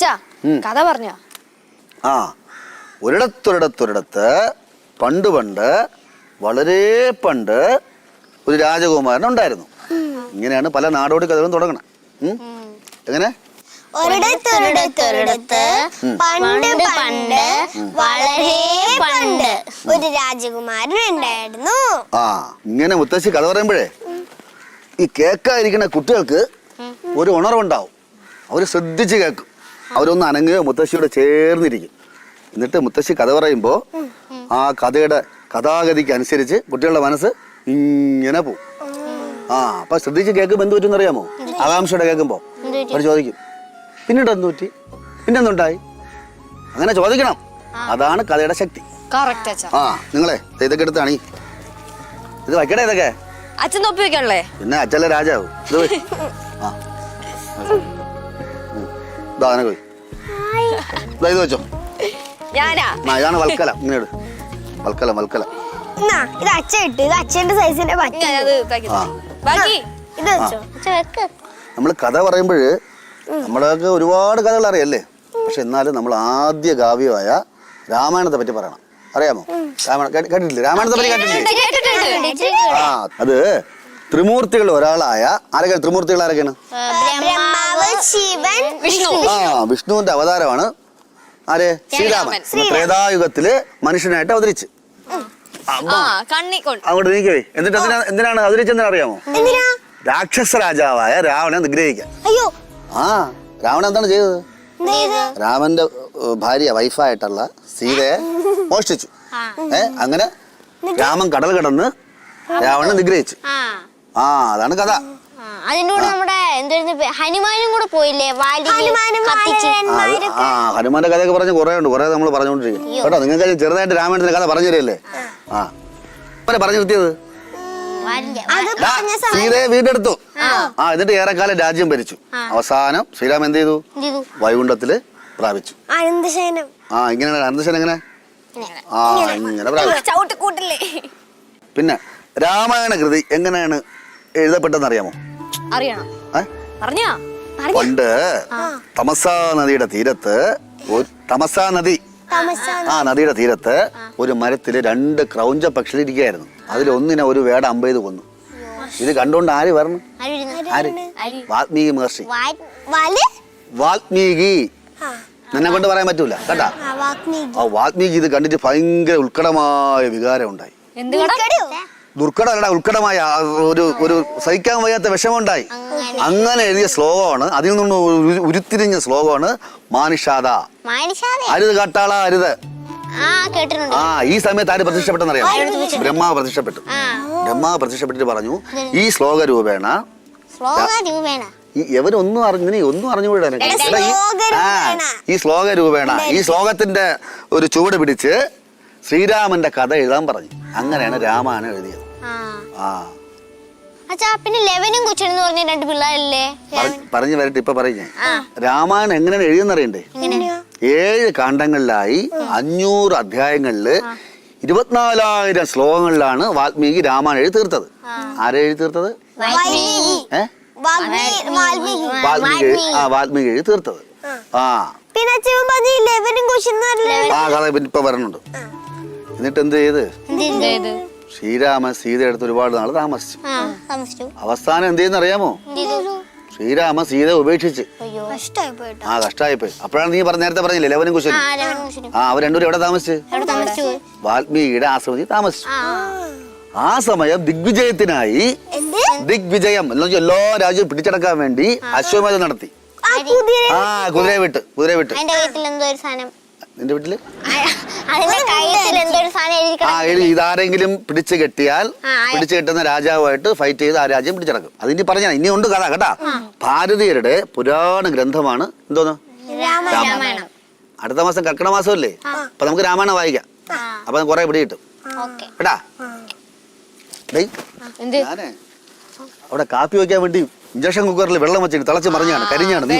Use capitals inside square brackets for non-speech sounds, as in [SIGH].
അച്ഛാ കഥ പറഞ്ഞോ. ആ ഒരിടത്തൊരിടത്തൊരിടത്ത് പണ്ട് പണ്ട് വളരെ പണ്ട് ഒരു രാജകുമാരൻ ഉണ്ടായിരുന്നു. ഇങ്ങനെയാണ് പല നാടോടി കഥകളും തുടങ്ങണം? എങ്ങനെ? ഒരിടത്തൊരിടത്തൊരിടത്ത് പണ്ട് പണ്ട് വളരെ പണ്ട് ഒരു രാജകുമാരൻ ഉണ്ടായിരുന്നു. ആ ഇങ്ങനെ മുത്തശ്ശി കഥ പറയുമ്പോഴേ ഈ കേൾക്കാതിരിക്കുന്ന കുട്ടികൾക്ക് ഒരു ഉണർവുണ്ടാവും. അവർ ശ്രദ്ധിച്ച് കേൾക്കും. അവരൊന്ന് അനങ്ങുകയോ മുത്തശ്ശിയോട് ചേർന്നിരിക്കും. എന്നിട്ട് മുത്തശ്ശി കഥ പറയുമ്പോൾ ആ കഥയുടെ കഥാഗതിക്ക് അനുസരിച്ച് കുട്ടികളുടെ മനസ്സ് ഇങ്ങനെ പോവും ആ അപ്പൊ ശ്രദ്ധിച്ച് കേൾക്കുമ്പോൾ എന്ത് പറ്റും അറിയാമോ? ആകാംക്ഷയുടെ കേൾക്കുമ്പോൾ അവർ ചോദിക്കും പിന്നീട് എന്ത് പറ്റി? പിന്നെന്തുണ്ടായി? അങ്ങനെ ചോദിക്കണം. അതാണ് കഥയുടെ ശക്തി. ആ നിങ്ങളെ ഇതൊക്കെ എടുത്താണ് ഇത് വയ്ക്കണേ ഇതൊക്കെ. അച്ഛൻ തൊപ്പി വെക്കണല്ലേ പിന്നെ അച്ഛല്ല രാജാവ്. ഇത്. [LAUGHS] ആ. ഇതാ വെച്ചോ. ഞാനാ? ഇതാണ് വൽക്കല. ഇങ്ങനെ വൽക്കല വൽക്കല. ഇത് അച്ഛ ഇട്ട്. ഇത് അച്ഛന്റെ സൈസിന്റെ നമ്മൾ കഥ പറയുമ്പോൾ നമ്മളൊക്കെ ഒരുപാട് കഥകൾ അറിയല്ലേ? പക്ഷെ എന്നാലും നമ്മൾ ആദ്യ കാവ്യമായ രാമായണത്തെ പറ്റി പറയണം. അറിയാമോ? രാമായണം കേട്ടി- കേട്ടിട്ടില്ലേ? രാമായണത്തെ പറ്റി കേട്ടിട്ടില്ലേ? ആ അത് ത്രിമൂർത്തികൾ ഒരാളായ ആരൊക്കെയാണ് ത്രിമൂർത്തികൾ ആരൊക്കെയാണ്? ബ്രഹ്മാവ് ശിവൻ വിഷ്ണു. ആ വിഷ്ണുവിന്റെ അവതാരമാണ് ആര്? ശ്രീരാമൻ. ത്രേതായുഗത്തിൽ മനുഷ്യനായിട്ട് അവതരിച്ച്. ആ കണ്ണി കൊണ്ട് അങ്ങോട്ട് നീക്കവേ എന്നിട്ട് എന്തിനാ എന്തിനാണ് അവതരിച്ചെന്ന് അറിയാമോ? എന്തിനാ? രാക്ഷസ രാജാവായ രാവണനെ നിഗ്രഹിക്കാൻ. അയ്യോ. ആ രാവണൻ എന്താണ് ചെയ്തത്? രാമന്റെ ഭാര്യ വൈഫായിട്ടുള്ള സീതയെ മോഷ്ടിച്ചു. ഏ അങ്ങനെ രാമൻ കടൽ കടന്ന് രാവണനെ നിഗ്രഹിച്ചു. ആ അതാണ് കഥ. അതിന്റെ കൂടെ നമ്മുടെ എന്തായിരുന്നു ഹനുമാനും കൂടെ പോയില്ലേ? ആ, ഹനുമാന്റെ കഥയൊക്കെ പറഞ്ഞ് കുറേ ഉണ്ട് കുറേ നമ്മൾ പറഞ്ഞുകൊണ്ടിരിക്കും കേട്ടോ നിങ്ങൾക്ക് ചെറുതായിട്ട് രാമായണത്തിന്റെ കഥ പറഞ്ഞു തരികയല്ലേ ആ. പറഞ്ഞു നിർത്തിയത്? സീതയെ വീണ്ടെടുത്തു. ആ. എന്നിട്ട് ഏറെക്കാലം രാജ്യം ഭരിച്ചു. അവസാനം ശ്രീരാമൻ എന്ത് ചെയ്തു? വൈകുണ്ഠത്തിൽ പ്രാപിച്ചു. ആ ഇങ്ങനെയാണ് അനന്തശേനം എങ്ങനെ? ആ ഇങ്ങനെ പ്രാപിച്ചു. പിന്നെ രാമായണ കൃതി എങ്ങനെയാണ് എഴുതപ്പെട്ടതെന്ന് അറിയാമോ അറിയണം. ഏ? പറഞ്ഞാ. പണ്ട് തമസ നദിയുടെ തീരത്ത് ഒരു തമസാ നദി. തമസ ആ നദിയുടെ തീരത്ത് ഒരു മരത്തിൽ രണ്ട് ക്രൗഞ്ച പക്ഷികൾ ഇരിക്കുകയായിരുന്നു അതിലൊന്നിനെ ഒരു വേട അമ്പെയ്ത് കൊന്നു. ഇത് കണ്ടുകൊണ്ട് ആര് പറഞ്ഞു? ആര്? വാത്മീകി മഹർഷി. വാത്മീകി വാൽ? വാൽമീകി നിന്നെ കൊണ്ട് പറയാൻ പറ്റൂല. കേട്ടാ ആ, വാത്മീകി. ആ വാൽമീകി ഇത് കണ്ടിട്ട് ഭയങ്കര ഉത്കടമായ വികാരം ഉണ്ടായി. എന്ത് കട? ദുർഘടമല്ല ഉത്കടമായ ഒരു ഒരു സഹിക്കാൻ വയ്യാത്ത വിഷമമുണ്ടായി. അങ്ങനെ. എഴുതിയ ശ്ലോകമാണ് അതിൽ നിന്ന് ഉരു- ഉരുത്തിരിഞ്ഞ ശ്ലോകമാണ് മാനിഷാദ. അരുത് കാട്ടാള അരുത്. ആ ഈ സമയത്ത് ആര് പ്രത്യക്ഷപ്പെട്ടെന്നറിയാം ബ്രഹ്മാവ് പ്രത്യക്ഷപ്പെട്ടു ബ്രഹ്മാവ് പ്രത്യക്ഷപ്പെട്ടിട്ട് പറഞ്ഞു ഈ ശ്ലോക രൂപേണ. എവരൊന്നും അറിഞ്ഞു ഒന്നും അറിഞ്ഞുകൂടാ ഈ ശ്ലോക രൂപേണ ഈ ശ്ലോകത്തിന്റെ ഒരു ചുവട് പിടിച്ച് ശ്രീരാമന്റെ കഥ എഴുതാൻ പറഞ്ഞു. അങ്ങനെയാണ് രാമായണം എഴുതിയത്. ആ. അച്ഛാ പിന്നെ ലെവനും എന്ന് പറഞ്ഞ രണ്ട് പിള്ളേരല്ലേ? പറഞ്ഞു വരട്ടെ ഇപ്പൊ പറയുന്നേ രാമായണം എങ്ങനെയാണ് എഴുതുന്നറിയണ്ടേ ഏഴ് കാണ്ഡങ്ങളിലായി അഞ്ഞൂറ് അധ്യായങ്ങളിൽ ഇരുപത്തിനാലായിരം ശ്ലോകങ്ങളിലാണ് വാൽമീകി രാമായണം എഴുതി തീർത്തത്. ആരെ എഴുതി തീർത്തത്? വാൽമീകി. ആ വാൽമീകി. എഴുതി തീർത്തത്. ആ. പറഞ്ഞു ആ കഥ പിന്നെ ഇപ്പൊ വരണുണ്ട് എന്നിട്ട് എന്ത് ചെയ്ത്? ശ്രീരാമൻ സീത എടുത്ത് ഒരുപാട് നാൾ താമസിച്ചു. ആ താമസിച്ചു. അവസാനം എന്ത് ചെയ്യുന്ന അറിയാമോ? ശ്രീരാമൻ സീത ഉപേക്ഷിച്ച്. അയ്യോ. കഷ്ടായി പോയിട്ടോ. ആ കഷ്ടായിപ്പോയി അപ്പോഴാണ് നീ പറഞ്ഞ നേരത്തെ പറഞ്ഞില്ലേ ലവനും കുശലും ആ ആ അവർ രണ്ടുപേരും എവിടെ താമസിച്ച്? എവിടെ താമസിച്ചു? വാൽമീകിയുടെ ആശ്രമത്തിൽ താമസിച്ചു. ആ. ആ സമയം ദിഗ്വിജയത്തിനായി എന്ത്? ദിഗ്വിജയം എന്ന് വെച്ചാൽ എല്ലാ രാജ്യവും പിടിച്ചടക്കാൻ വേണ്ടി അശ്വമേധം നടത്തി. ആ കുതിര ആ കുതിരയെ വിട്ട് കുതിരയെ വിട്ട്. അതിന്റെ കയ്യിൽ എന്തോ ഒരു സാധനം. നിന്റെ വീട്ടിൽ? അതിന്റെ എന്തോ ഒരു സാധനം എഴുതി ആ എഴുതി ഇതാരെങ്കിലും പിടിച്ചു കെട്ടിയാൽ. പിടിച്ചു കെട്ടുന്ന രാജാവുമായിട്ട് ഫൈറ്റ് ചെയ്ത് ആ രാജ്യം പിടിച്ചടക്കും. ഇനി പറഞ്ഞ ഇനി ഉണ്ട് കഥ കേട്ടാ? ഭാരതീയരുടെ പുരാണ ഗ്രന്ഥമാണ് എന്തോന്ന്? രാമായണം. അടുത്ത മാസം കർക്കിട മാസമല്ലേ? അപ്പൊ നമുക്ക് രാമായണം വായിക്കാം. അപ്പൊ കുറെ പിടി കിട്ടും? കേട്ടാ ഞാനേ അവിടെ കാപ്പി വെക്കാൻ വേണ്ടി ഇഞ്ചക്ഷൻ കുക്കറിൽ വെള്ളം വെച്ചിട്ട് തിളച്ച് മറിഞ്ഞാണ് കരിഞ്ഞാണ്. നീ